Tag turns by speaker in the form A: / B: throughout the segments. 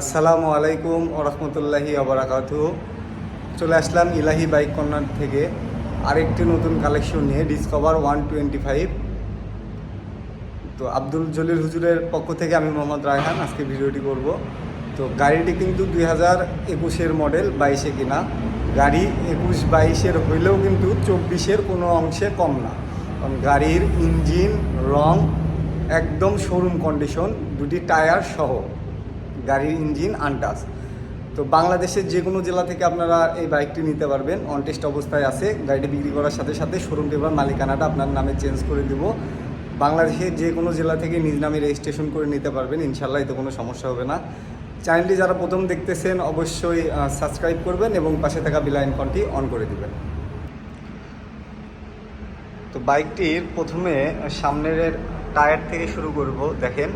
A: আসসালামু আলাইকুম ওরহমতুল্লাহি আবরাকাতু চলে আসলাম ইলাহি বাইক কর্নার থেকে আরেকটি নতুন কালেকশন নিয়ে ডিসকভার ওয়ান টোয়েন্টি ফাইভ তো আব্দুল জলিল হুজুরের পক্ষ থেকে আমি মোহাম্মদ রায়হান আজকে ভিডিওটি করব। তো গাড়িটি কিন্তু দুই হাজার একুশের মডেল বাইশে কিনা। গাড়ি একুশ বাইশের হইলেও কিন্তু চব্বিশের কোনো অংশে কম না। কারণ গাড়ির ইঞ্জিন, রং, একদম শোরুম কন্ডিশন দুটি টায়ার সহ। গাড়ির ইঞ্জিন আনটাস তো বাংলাদেশের যে কোনো জেলা থেকে আপনারা এই বাইকটি নিতে পারবেন। অনটেস্ট অবস্থায় আছে। গাড়িটি বিক্রি করার সাথে সাথে শোরুম পেপার মালিকানাটা আপনার নামে চেঞ্জ করে দিব। বাংলাদেশের যে কোনো জেলা থেকে নিজ নামে রেজিস্ট্রেশন করে নিতে পারবেন। ইনশাল্লাহ এতে কোনো সমস্যা হবে না। চ্যানেলটি যারা প্রথম দেখতেছেন, অবশ্যই সাবস্ক্রাইব করবেন এবং পাশে থাকা বিল আইকনটি অন করে দেবেন। তো বাইকটির প্রথমে সামনের টায়ার থেকে শুরু করব। দেখেন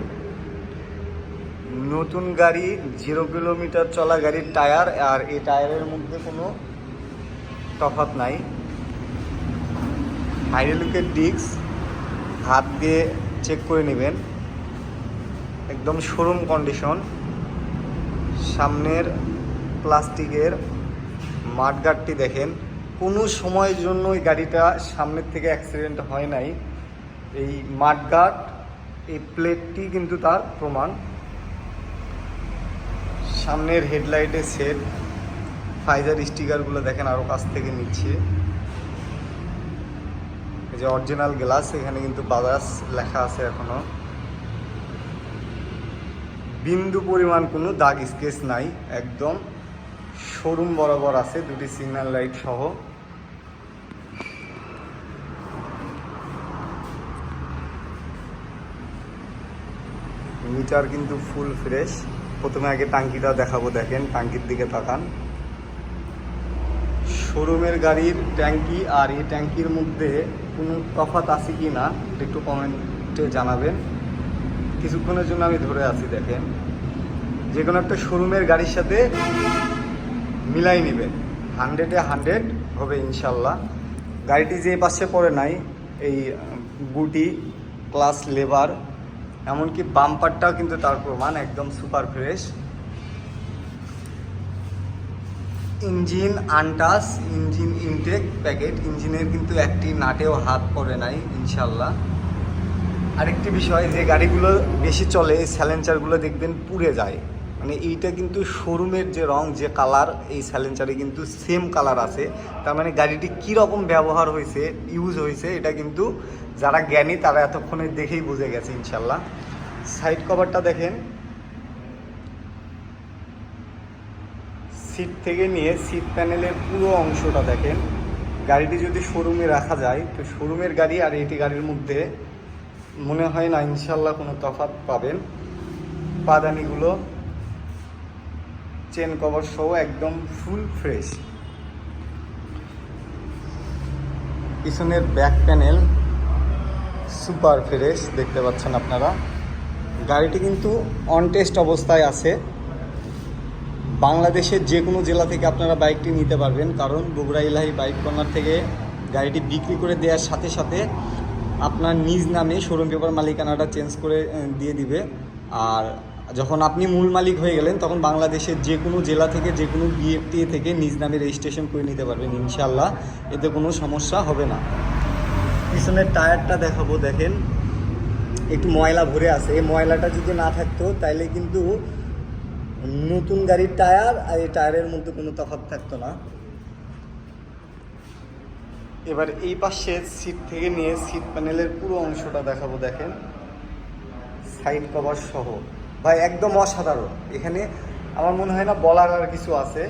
A: নতুন গাড়ি জিরো কিলোমিটার চলা গাড়ির টায়ার, আর এই টায়ারের মধ্যে কোনো তফাৎ নাই। হাইড্রোলিকের ডিস্ক হাত দিয়ে চেক করে নেবেন। একদম শোরুম কন্ডিশন সামনের প্লাস্টিকের মাঠগাটটি দেখেন। কোনো সময়ের জন্য এই গাড়িটা সামনের থেকে অ্যাক্সিডেন্ট হয় নাই। এই মাঠগাট, এই প্লেটটি কিন্তু তার প্রমাণ। সামনের হেডলাইটে সেট, ফাইজার স্টিকারগুলো দেখেন আরও কাছ থেকে নিচ্ছে। এই যে অরিজিনাল গ্লাস, এখানে কিন্তু বাজাজ লেখা আছে এখনও বিন্দু পরিমাণ কোনো দাগ স্কেচ নাই, একদম। শোরুম বরাবর আছে, দুটি সিগন্যাল লাইট সহ। মিটার কিন্তু ফুল ফ্রেশ। প্রথমে আগে টাঙ্কিটা দেখাবো, দেখেন, টাঙ্কির দিকে তাকান। শোরুমের গাড়ির ট্যাঙ্কি আর এই ট্যাঙ্কির মধ্যে কোনো তফাত আছে কি না, একটু কমেন্টে জানাবেন। কিছুক্ষণের জন্য আমি ধরে আছি, দেখেন। যে কোনো একটা শোরুমের গাড়ির সাথে মিলাই নেবেন। হান্ড্রেডে হান্ড্রেড হবে, ইনশাল্লাহ। গাড়িটি যে পাশে পড়ে নাই, এই বুটি ক্লাস লেবার এমনকি বাম্পারটাও কিন্তু তার প্রমাণ, একদম super fresh. Engine untouched, engine intake packet. ইঞ্জিনের কিন্তু একটি নাটেও হাত পড়ে নাই ইনশাল্লাহ আরেকটি বিষয়, যে গাড়িগুলো বেশি চলে স্যালেঞ্চারগুলো দেখবেন পুড়ে যায়। মানে এইটা কিন্তু শোরুমের যে রং, যে কালার, এই স্যালেঞ্চারে কিন্তু সেম কালার আছে। তার মানে গাড়িটি কীরকম ব্যবহার হয়েছে, ইউজ হয়েছে, এটা কিন্তু যারা জ্ঞানী, তারা এতক্ষণে দেখেই বুঝে গেছে ইনশাল্লাহ। সাইড কভারটা দেখেন। সিট থেকে নিয়ে সিট প্যানেলের পুরো অংশটা দেখেন। গাড়িটি যদি শোরুমে রাখা যায়, তো শোরুমের গাড়ি আর এটি গাড়ির মধ্যে মনে হয় না ইনশাল্লাহ কোনো তফাৎ পাবেন। পাদানিগুলো, চেন কভার সহ একদম ফুল ফ্রেশ। পিছনের ব্যাক প্যানেল সুপার ফ্রেশ, দেখতে পাচ্ছেন আপনারা। গাড়িটি কিন্তু অন টেস্ট অবস্থায় আছে। বাংলাদেশের যে কোনো জেলা থেকে আপনারা বাইকটি নিতে পারবেন, কারণ বগুড়া ইলাহি বাইক কর্নার থেকে গাড়িটি বিক্রি করে দেওয়ার সাথে সাথে আপনার নিজ নামে শোরুম পেপার মালিকানাটা চেঞ্জ করে দিয়ে দিবে। আর যখন আপনি মূল মালিক হয়ে গেলেন, তখন বাংলাদেশের যে কোনো জেলা থেকে, যে কোনো বিএফটি থেকে নিজ নামে রেজিস্ট্রেশন করে নিতে পারবেন ইনশাল্লাহ এতে কোনো সমস্যা হবে না। পিছনের টায়ারটা দেখাবো, দেখেন। একটু ময়লা ভরে আছে। এই ময়লাটা যদি না থাকতো, তাইলে কিন্তু নতুন গাড়ির টায়ার আর এই টায়ারের মধ্যে কোনো তফাৎ থাকতো না। এবার এই পাশে সিট থেকে নিয়ে সিট প্যানেলের পুরো অংশটা দেখাবো, দেখেন। সাইড কভার সহ। ভাই, একদম অসাধারণ। এখানে আমার মনে হয় না বলার আর কিছু আছে।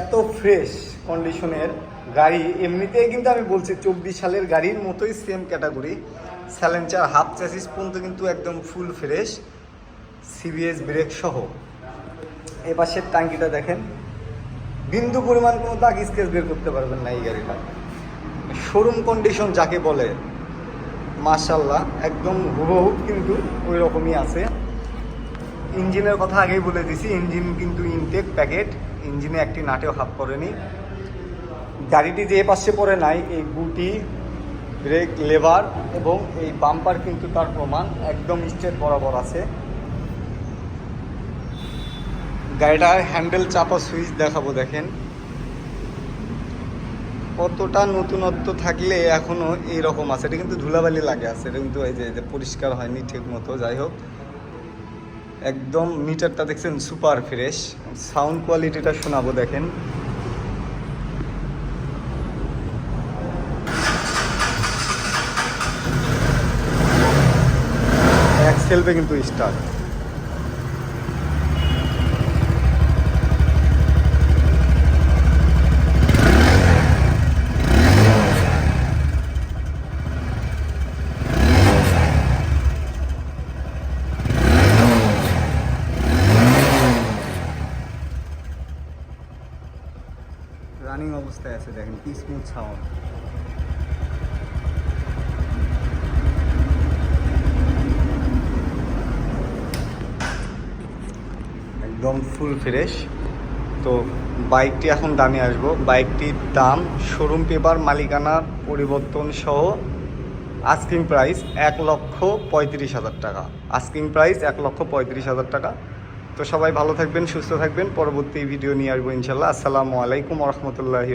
A: এত ফ্রেশ কন্ডিশনের। গাড়ি, এমনিতেই কিন্তু আমি বলছি চব্বিশ সালের গাড়ির মতোই same category challenger half chassis পর্যন্ত কিন্তু একদম ফুল ফ্রেশ সিবিএস ব্রেক সহ। এ পাশের টাঙ্কিটা দেখেন। বিন্দু পরিমাণ কোনো দাগ স্কেচ বের করতে পারবেন না এই গাড়িটা। শোরুম কন্ডিশন যাকে বলে মার্শাল্লাহ একদম হুবহুব কিন্তু ওই রকমই আছে। ইঞ্জিনের কথা আগেই বলে দিছি, ইঞ্জিন কিন্তু ইনটেক প্যাকেট ইঞ্জিনে একটি নাটেও হাফ পড়েনি। গাড়িটি যে পাশে পড়ে নাই, এই গুটি ব্রেক লেভার এবং এই বাম্পার কিন্তু তার প্রমাণ একদম স্ট্রেট বরাবর আছে। গাড়িটার হ্যান্ডেল চাপা সুইচ দেখাবো, দেখেন। কতটা নতুনত্ব থাকলে এখনও এইরকম আছে। এটা কিন্তু ধুলাবালি লাগে আছে, এটা কিন্তু এই যে পরিষ্কার হয়নি ঠিক মতো, যাই হোক। একদম মিটারটা দেখছেন সুপার ফ্রেশ সাউন্ড কোয়ালিটিটা শোনাবো, দেখেন এক সেলফে কিন্তু স্টার্ট রানিং অবস্থায় আছে দেখেন কি স্মুথ সাউন্ড একদম ফুল ফ্রেশ তো বাইকটি এখন দামে আসব। বাইকটির দাম শোরুম পেপার মালিকানার পরিবর্তন সহ আস্কিং প্রাইস এক লক্ষ পঁয়ত্রিশ হাজার টাকা। আস্কিং প্রাইস এক লক্ষ পঁয়ত্রিশ হাজার টাকা। তো সবাই ভালো থাকবেন, সুস্থ থাকবেন। পরবর্তী ভিডিও নিয়ে আসব ইনশাল্লাহ। আসসালামু আলাইকুম রহমতুল্লাহি